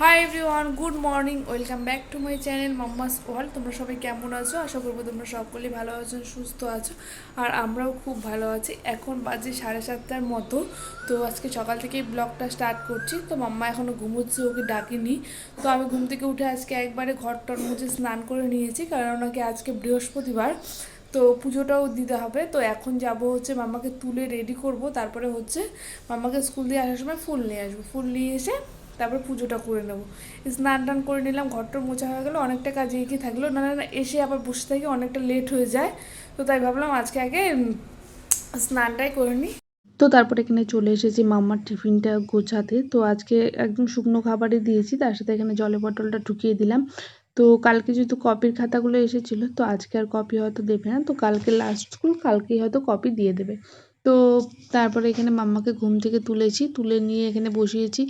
Hi everyone good morning welcome back to my channel Mamma's World তোমরা সবাই কেমন আছো? আশা করব তোমরা সকলেই ভালো আছো, সুস্থ আছো, আর আমরাও খুব ভালো আছি। এখন বাজে সাড়ে সাতটার মতো, তো আজকে সকাল থেকেই ব্লগটা স্টার্ট করছি। তো মাম্মা এখনও ঘুমোচ্ছে, ওকে ডাকিনি। তো আমি ঘুম থেকে উঠে আজকে একবারে ঘর টর মুছে স্নান করে নিয়েছি, কারণ ওনাকে আজকে বৃহস্পতিবার। তো পুজোটাও দিতে হবে, তো এখন যাব হচ্ছে মামাকে তুলে রেডি করব, তারপরে হচ্ছে মামাকে স্কুল দিয়ে আসার সময় ফুল নিয়ে আসব। ফুল নিয়ে এসে তারপর পুজোটা করে নেব। স্নান টান করে নিলাম, ঘরটা মোছা হয়ে গেলো, অনেকটা কাজ এগিয়ে থাকল। না না এসে আবার বসে থাকি, অনেকটা লেট হয়ে যায়। তো তাই ভাবলাম আজকে আগে স্নানটাই করে নিই। তো তারপরে এখানে চলে এসেছি মাম্মার টিফিনটা গোছাতে। তো আজকে একদম শুকনো খাবারই দিয়েছি, তার সাথে এখানে জলের বটলটা ঢুকিয়ে দিলাম। তো কালকে যেহেতু কপির খাতাগুলো এসেছিল, তো আজকে আর কপি হয়তো দেবে না। তো কালকে লাস্ট স্কুল কালকেই হয়তো কপি দিয়ে দেবে। তো তারপরে এখানে মাম্মাকে ঘুম থেকে তুলেছি, তুলে নিয়ে এখানে বসিয়েছি।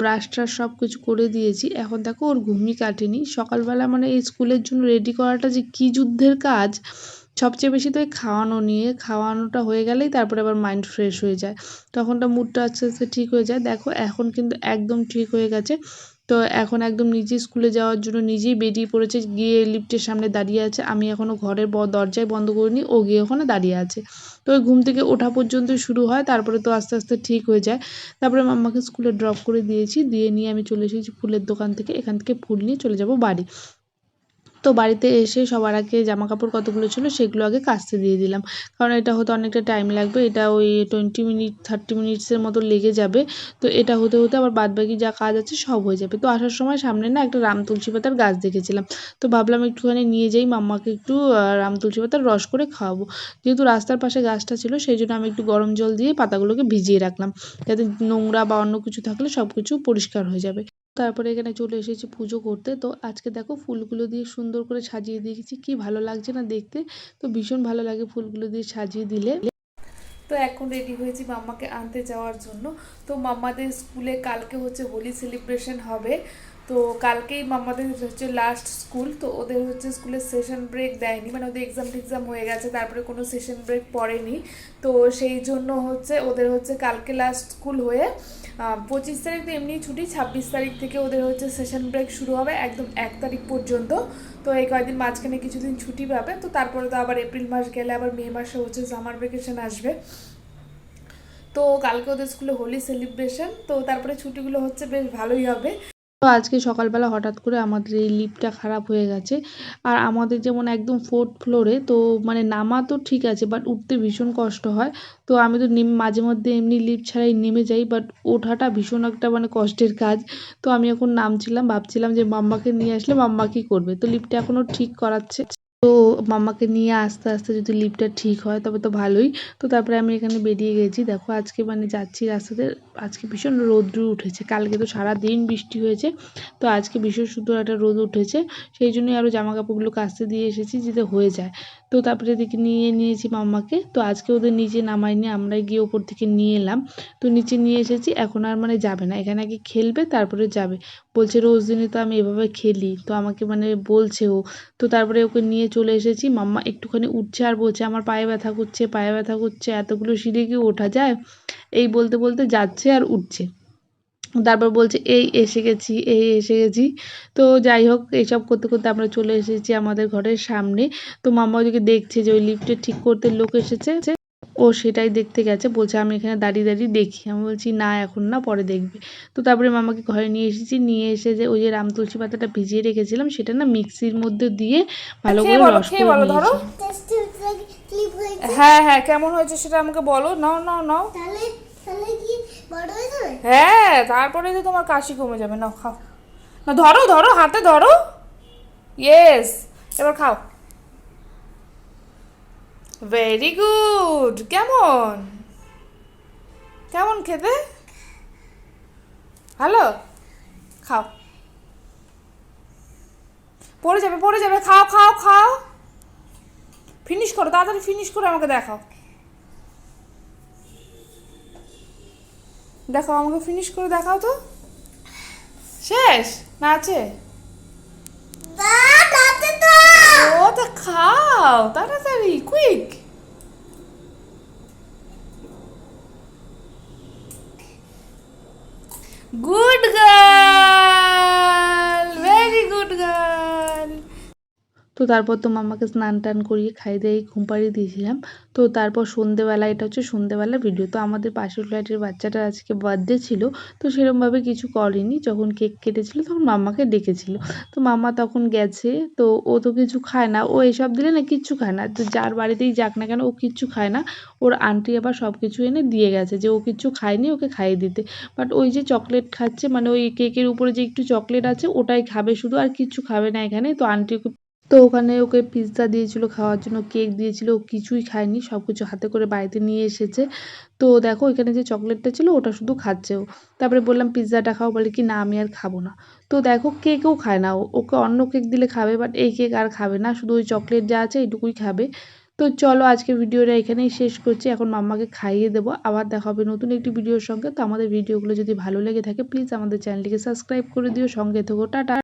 ব্রাশ ট্রাশ সব কিছু করে দিয়েছি। এখন দেখো ওর ঘুমই কাটেনি। সকালবেলা মানে এই স্কুলের জন্য রেডি করাটা যে কী যুদ্ধের কাজ, সবচেয়ে বেশি তো এই খাওয়ানো নিয়ে। খাওয়ানোটা হয়ে গেলেই তারপরে আবার মাইন্ড ফ্রেশ হয়ে যায়। তখনটা মুডটা আস্তে আস্তে ঠিক হয়ে যায়। দেখো এখন কিন্তু একদম ঠিক হয়ে গেছে। তো এখন একদম নিজে স্কুলে যাওয়ার জন্য নিজেই বেরিয়ে পড়েছে, গিয়ে লিফটের সামনে দাঁড়িয়ে আছে। আমি এখনও ঘরের দরজায় বন্ধ করিনি, ও গিয়ে ওখানে দাঁড়িয়ে আছে। তো ওই ঘুম থেকে ওঠা পর্যন্ত শুরু হয়, তারপরে তো আস্তে আস্তে ঠিক হয়ে যায়। তারপরে মাম্মাকে স্কুলে ড্রপ করে দিয়েছি, দিয়ে নিয়ে আমি চলে এসেছি ফুলের দোকান থেকে, এখান থেকে ফুল নিয়ে চলে যাব বাড়ি। তো বাড়িতে এসে সবার আগে জামা কাপড় কতগুলো ছিল সেগুলো আগে কাচতে দিয়ে দিলাম। কারণ এটা হতে অনেকটা টাইম লাগবে, এটা ওই টোয়েন্টি মিনিট থার্টি মিনিটসের মতো লেগে যাবে। তো এটা হতে হতে আবার বাদবাকি যা কাজ আছে সব হয়ে যাবে। তো আসার সময় সামনে না একটা রাম তুলসী পাতার গাছ দেখেছিলাম। তো ভাবলাম একটুখানি নিয়ে যাই, মাম্মাকে একটু রাম তুলসী পাতার রস করে খাওয়াবো। যেহেতু রাস্তার পাশে গাছটা ছিল, সেই জন্য আমি একটু গরম জল দিয়ে পাতাগুলোকে ভিজিয়ে রাখলাম। যাতে নোংরা বা অন্য কিছু থাকলে সব কিছু পরিষ্কার হয়ে যাবে। তারপরে এখানে চলে এসেছি পুজো করতে। তো আজকে দেখো ফুলগুলো দিয়ে সুন্দর করে সাজিয়ে দিয়েছি। কি ভালো লাগছে না দেখতে? তো ভীষণ ভালো লাগে ফুলগুলো দিয়ে সাজিয়ে দিলে। তো এখন রেডি হয়েছি মাম্মাকে আনতে যাওয়ার জন্য। তো মাম্মাদের স্কুলে কালকে হচ্ছে হোলি সেলিব্রেশন হবে। তো কালকেই মাম্মাদের হচ্ছে লাস্ট স্কুল তো ওদের হচ্ছে স্কুলের সেশন ব্রেক দেয়নি মানে ওদের এক্সাম টেক্সাম হয়ে গেছে, তারপরে কোনো সেশন ব্রেক পড়েনি। তো সেই জন্য হচ্ছে ওদের হচ্ছে কালকে লাস্ট স্কুল হয়ে পঁচিশ তারিখ তো এমনি ছুটি, ছাব্বিশ তারিখ থেকে ওদের হচ্ছে সেশন ব্রেক শুরু হবে একদম এক তারিখ পর্যন্ত। তো এই কয়েকদিন মাঝখানে কিছুদিন ছুটি পাবে, তো তারপরে তো আবার এপ্রিল মাস গেলে আবার মে মাসে হচ্ছে সামার ভ্যাকেশন আসবে। তো কালকে ওদের স্কুলে হোলি সেলিব্রেশন তো তারপরে ছুটিগুলো হচ্ছে বেশ ভালোই হবে। তো আজকে সকালবেলা হঠাৎ করে আমাদের এই লিফটটা খারাপ হয়ে গেছে। আর আমাদের যেমন একদম ফোর্থ ফ্লোরে তো মানে নামা তো ঠিক আছে বাট উঠতে ভীষণ কষ্ট হয়। তো আমি তো নেম, মাঝে মধ্যে এমনি লিফট ছাড়াই নেমে যাই বাট ওঠাটা ভীষণ একটা মানে কষ্টের কাজ। তো আমি এখন নামছিলাম, ভাবছিলাম যে মাম্মাকে নিয়ে আসলে মাম্মা কী করবে? তো লিফটটা এখনও ঠিক করাচ্ছে। তো মামাকে নিয়ে আস্তে আস্তে যদি লিফটটা ঠিক হয়, তবে তো ভালোই। তো তারপরে আমি এখানে বেরিয়ে গেছি। দেখো, আজকে মানে যাচ্ছি রাস্তাতে। আজকে ভীষণ রোদ্রু উঠেছে। কালকে তো সারা দিন বৃষ্টি হয়েছে। তো আজকে ভীষণ সুন্দর একটা রোদ উঠেছে। সেই জন্যই আরও জামা কাপড়গুলো কাচতে দিয়ে এসেছি, যাতে হয়ে যায়। তো তারপরে এদিকে নিয়ে নিয়েছি মাম্মাকে। তো আজকে ওদের নিচে নামাইনি, আমরাই গিয়ে ওপর থেকে নিয়ে এলাম। তো নিচে নিয়ে এসেছি, এখন আর মানে যাবে না। এখানে আগে খেলবে, তারপরে যাবে। বলছে রোজ দিনে তো আমি এভাবে খেলি। তো আমাকে মানে বলছে ও। তো তারপরে ওকে নিয়ে চলে এসেছি। মাম্মা একটুখানি উঠছে আর বলছে, আমার পায়ে ব্যথা করছে, পায়ে ব্যথা করছে, এতগুলো সিঁড়ি কি ওঠা যায়? এই বলতে বলতে যাচ্ছে আর উঠছে। তারপর বলছে এই এসে গেছি এই এসে গেছি। তো যাই হোক এইসব করতে করতে আমরা চলে এসেছি আমাদের ঘরের সামনে। তো মাম্মা ওদিকে দেখছে যে ওই লিফটে ঠিক করতে লোক এসেছে। ও সেটাই দেখতে গেছে বলছে আমি এখানে দাঁড়িয়ে দাঁড়িয়ে দেখি। আমি বলছি না এখন না পরে দেখবে। তো তারপরে মামাকে ঘরে নিয়ে এসেছি। নিয়ে এসে যে ওই যে রাম তুলসী পাতাটা ভিজিয়ে রেখেছিলাম সেটা না মিক্সির মধ্যে দিয়ে ভালো করে রস করে নিয়েছি। হ্যাঁ হ্যাঁ কেমন হয়েছে সেটা আমাকে বলো। নাও নাও নাও। তাহলে হয়ে তারপরে তো তোমার কাশি কমে যাবে। নাও, খাও। না, ধরো ধরো, হাতে ধরো। ইয়েস এবার খাও। ভেরি গুড কেমন? কেমন খেতে? ভালো? খাও। পড়ে যাবে পড়ে যাবে। খাও খাও খাও। ফিনিশ করো, তাড়াতাড়ি ফিনিশ করে, আমাকে দেখাও। দেখাও আমাকে ফিনিশ করে দেখাও তো। শেষ? না আছে ও তা খাও তাড়াতাড়ি কুইক গুড গার্ল তো তারপর তো মামাকে স্নান টান করিয়ে খাইয়ে দিয়ে ঘুম পাড়িয়ে দিয়েছিলাম। তো তারপর সন্ধেবেলা, এটা হচ্ছে সন্ধেবেলা ভিডিও তো আমাদের পাশের ফ্ল্যাটের বাচ্চাটার আজকে বার্থডে ছিল, তো সেরমভাবে কিছু করেনি। যখন কেক কেটেছিল তখন মামাকে ডেকেছিল। তো মামা তখন গেছে, তো ও তো কিছু খায় না, ও এসব দিলে না কিচ্ছু খায় না। তো যার বাড়িতেই যাক না কেন ও কিচ্ছু খায় না। ওর আন্টি আবার সব কিছু এনে দিয়ে গেছে যে ও কিচ্ছু খায়নি, ওকে খাইয়ে দিতে। বাট ওই যে চকলেট খাচ্ছে মানে ওই কেকের উপরে যে একটু চকলেট আছে, ওটাই খাবে শুধু, আর কিচ্ছু খাবে না এখানে। তো আন্টি তো ওখানে ওকে পিৎজা দিয়েছিল, খাওয়ার জন্য কেক দিয়েছিল, ও কিছুই খায়নি সব কিছু হাতে করে বাড়িতে নিয়ে এসেছে। তো দেখো এখানে যে চকলেটটা ছিল, ওটা শুধু খাচ্ছে ও। তারপরে বললাম পিৎজাটা খাও? বলে কি, না, আমি আর খাব না। তো দেখো কেকও খায় না ওকে অন্য কেক দিলে খাবে বাট এই কেক আর খাবে না। শুধু ওই চকলেট যা আছে, এইটুকুই খাবে। তো চলো, আজকের ভিডিওটা এখানেই শেষ করছি। এখন মাম্মাকে খাইয়ে দেবো। আবার দেখা হবে নতুন একটি ভিডিওর সঙ্গে। তো আমাদের ভিডিওগুলো যদি ভালো লেগে থাকে প্লিজ আমাদের চ্যানেলটিকে সাবস্ক্রাইব করে দিও। সঙ্গে থেকো। টাটা।